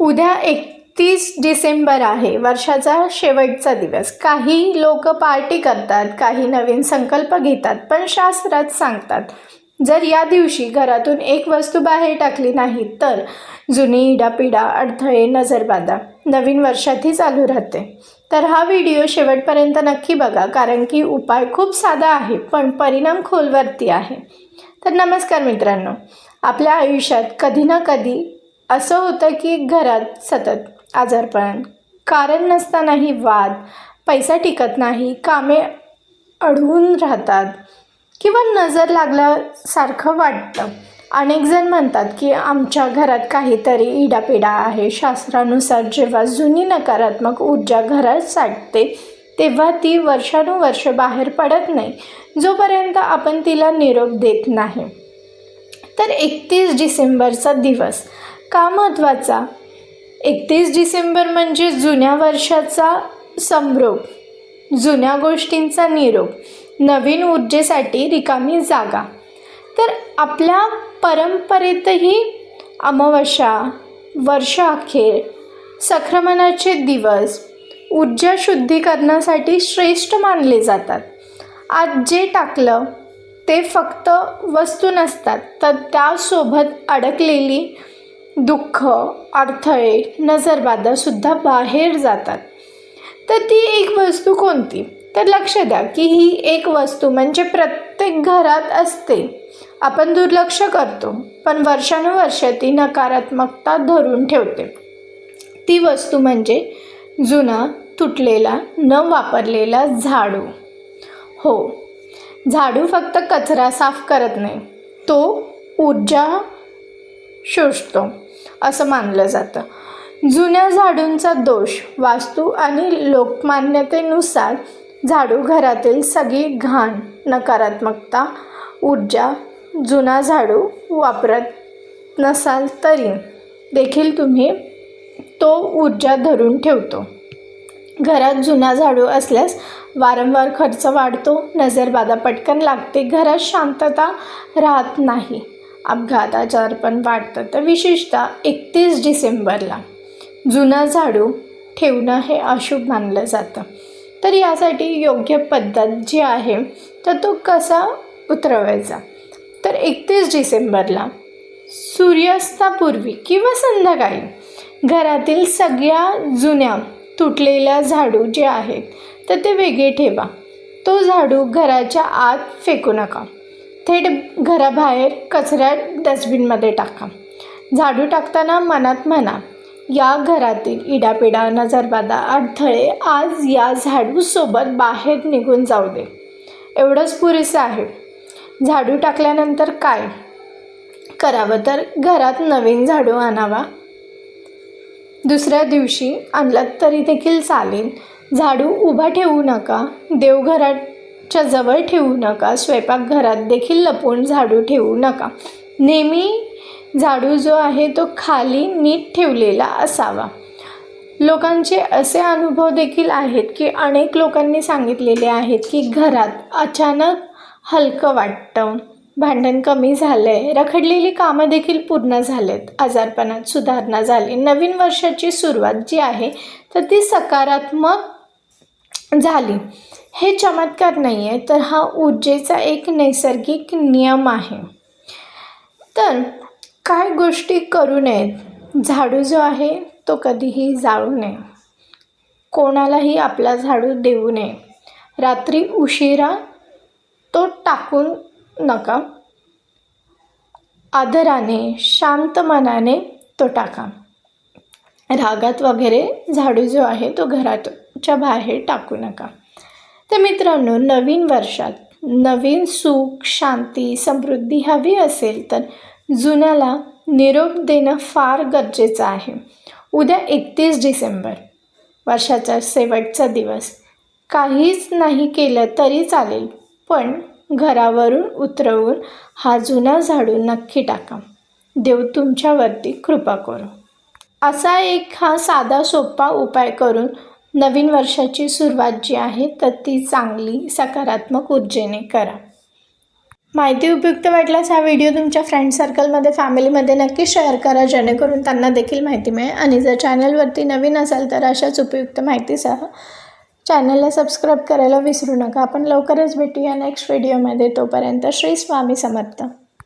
उद्या एकतीस डिसेंबर आहे. वर्षाचा शेवटचा दिवस. काही लोक पार्टी करतात काही नवीन संकल्प घेतात पण शास्त्रात सांगतात जर या दिवशी घरातून एक वस्तू बाहेर टाकली नाही तर जुनी इडापिडा अडथळे नजरबाधा नवीन वर्षातही चालू राहते. तर हा व्हिडिओ शेवटपर्यंत नक्की बघा कारण की उपाय खूप साधा आहे पण परिणाम खोलवरती आहे. तर नमस्कार मित्रांनो. आपल्या आयुष्यात कधी ना कधी असं होतं की घरात सतत आजारपण कारण नसतानाही वाद पैसा टिकत नाही कामे अडवून राहतात किंवा नजर लागल्यासारखं वाटतं. अनेक जण म्हणतात की आमच्या घरात काहीतरी इडापिडा आहे. शास्त्रानुसार जेव्हा जुनी नकारात्मक ऊर्जा घरात साठते तेव्हा ती वर्षानुवर्ष बाहेर पडत नाही जोपर्यंत आपण तिला निरोप देत नाही. तर एकतीस डिसेंबरचा दिवस का महत्त्वाचा? एकतीस डिसेंबर म्हणजे जुन्या वर्षाचा संभ्रोप जुन्या गोष्टींचा निरोप नवीन ऊर्जेसाठी रिकामी जागा. तर आपल्या परंपरेतही अमावस्या वर्ष अखेर संक्रमणाचे दिवस ऊर्जा शुद्धीकरणासाठी श्रेष्ठ मानले जातात. आज जे टाकलं ते फक्त वस्तू नसतात तर त्यासोबत अडकलेली दुःख अडथळे नजरबाधासुद्धा बाहेर जातात. तर ती एक वस्तू कोणती? तर लक्ष द्या की ही एक वस्तू म्हणजे प्रत्येक घरात असते. आपण दुर्लक्ष करतो पण वर्षानुवर्ष ती नकारात्मकता धरून ठेवते. ती वस्तू म्हणजे जुना तुटलेला न वापरलेला झाडू. हो झाडू फक्त कचरा साफ करत नाही. तो ऊर्जा शोषतो असं मानलं जातं. जुन्या झाडूंचा दोष वास्तू आणि लोकमान्यतेनुसार झाडू घरातील सगळी घाण नकारात्मकता ऊर्जा जुना झाडू वापरत नसाल तरी देखील तुम्ही तो ऊर्जा धरून ठेवतो. घरात जुना झाडू असल्यास वारंवार खर्च वाढतो नजरबाधा पटकन लागते घरात शांतता राहत नाही. अपघाताचं अर्पण वाढतं तर विशेषतः एकतीस डिसेंबरला जुना झाडू ठेवणं हे अशुभ मानलं जातं. तर यासाठी योग्य पद्धत जी आहे तर तो कसा उतरवायचा? तर एकतीस डिसेंबरला सूर्यास्तापूर्वी किंवा संध्याकाळी घरातील सगळ्या जुन्या तुटलेल्या झाडू जे आहेत तर ते वेगळे ठेवा. तो झाडू घराच्या आत फेकू नका. थेट घराबाहेर कचऱ्या डस्टबिनमध्ये टाका. झाडू टाकताना मनात म्हणा या घरातील इडापिडा नजरबाधा अडथळे आज या झाडूसोबत बाहेर निघून जाऊ दे. एवढंच पुरेसं आहे झाडू टाकल्यानंतर काय? करावं तर घरात नवीन झाडू आणावा. दुसऱ्या दिवशी आणलात तरी देखील चालेल. झाडू उभा ठेवू नका. देवघरात च्या जवळ ठेवू नका. स्वयंपाकघरात देखील लपवून झाडू ठेवू नका. नेहमी झाडू जो आहे तो खाली नीट ठेवलेला असावा. लोकांचे असे अनुभव देखील आहेत की अनेक लोकांनी सांगितलेले आहेत की घरात अचानक हलकं वाटतं. भांडण कमी झालं आहे रखडलेली कामं देखील पूर्ण झालेत. आजारपणात सुधारणा झाली. नवीन वर्षाची सुरुवात जी आहे तर ती सकारात्मक झाली. हे चमत्कार नाही आहे तर हा ऊर्जेचा एक नैसर्गिक नियम आहे. तर काय गोष्टी करू नयेत. झाडू जो आहे तो कधीही जाळू नये. कोणालाही आपला झाडू देऊ नये. रात्री उशिरा तो टाकून नका. आदराने शांत मनाने तो टाका. रागात वगैरे झाडू जो आहे तो घराच्या बाहेर टाकू नका. तर मित्रांनो नवीन वर्षात नवीन सुख शांती समृद्धी हवी असेल तर जुन्याला निरोप देणं फार गरजेचं आहे. उद्या एकतीस डिसेंबर वर्षाचा शेवटचा दिवस. काहीच नाही केलं तरी चालेल पण घरावरून उतरवून हा जुना झाडू नक्की टाका. देव तुमच्यावरती कृपा करू. असा एक हा साधा सोपा उपाय करून नवीन वर्षाची सुरुवात जी आहे तर ती चांगली सकारात्मक ऊर्जेने करा. माहिती उपयुक्त वाटल्यास हा व्हिडिओ तुमच्या फ्रेंड सर्कलमध्ये फॅमिलीमध्ये नक्की शेअर करा जेणेकरून त्यांना देखील माहिती मिळेल. आणि जर चॅनलवरती नवीन असाल तर अशाच उपयुक्त माहितीसह चॅनलला सबस्क्राईब करायला विसरू नका. आपण लवकरच भेटूया नेक्स्ट व्हिडिओमध्ये तोपर्यंत श्री स्वामी समर्थ.